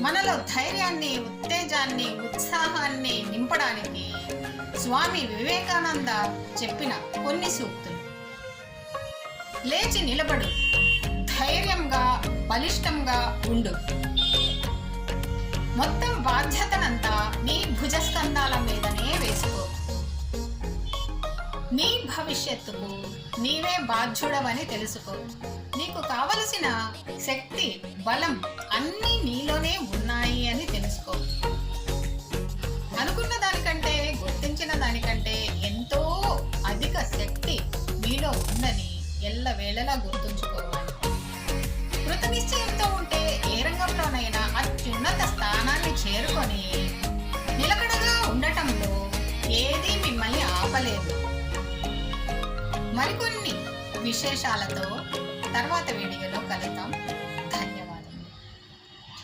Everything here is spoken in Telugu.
మనలో ధైర్యాన్ని ఉత్తేజాన్ని ఉత్సాహాన్ని నింపడానికి స్వామి వివేకానంద చెప్పిన కొన్ని సూక్తులు. లేచి నిలబడు. ధైర్యంగా బలిష్టంగా ఉండు. మొత్తం బాధ్యతనంతా నీ భుజస్కంధాల మీదనే వేసుకో. నీ భవిష్యత్తుకు నీవే బాధ్యుడవని తెలుసుకో. నీకు కావలసిన శక్తి బలం అన్నీ నీలోనే ఉన్నాయి అని తెలుసుకో. అనుకున్న దానికంటే గుర్తించిన దానికంటే ఎంతో అధిక శక్తి మీలో ఉందని ఎల్లవేళలా గుర్తుంచుకోవాలి. కృత నిశ్చయంతో ఉంటే ఏ రంగంలోనైనా అత్యున్నత స్థానాన్ని చేరుకొని నిలకడగా ఉండటంలో ఏదీ మిమ్మల్ని ఆపలేదు. మరికొన్ని విశేషాలతో తర్వాత వీడియోలో కలుద్దాం.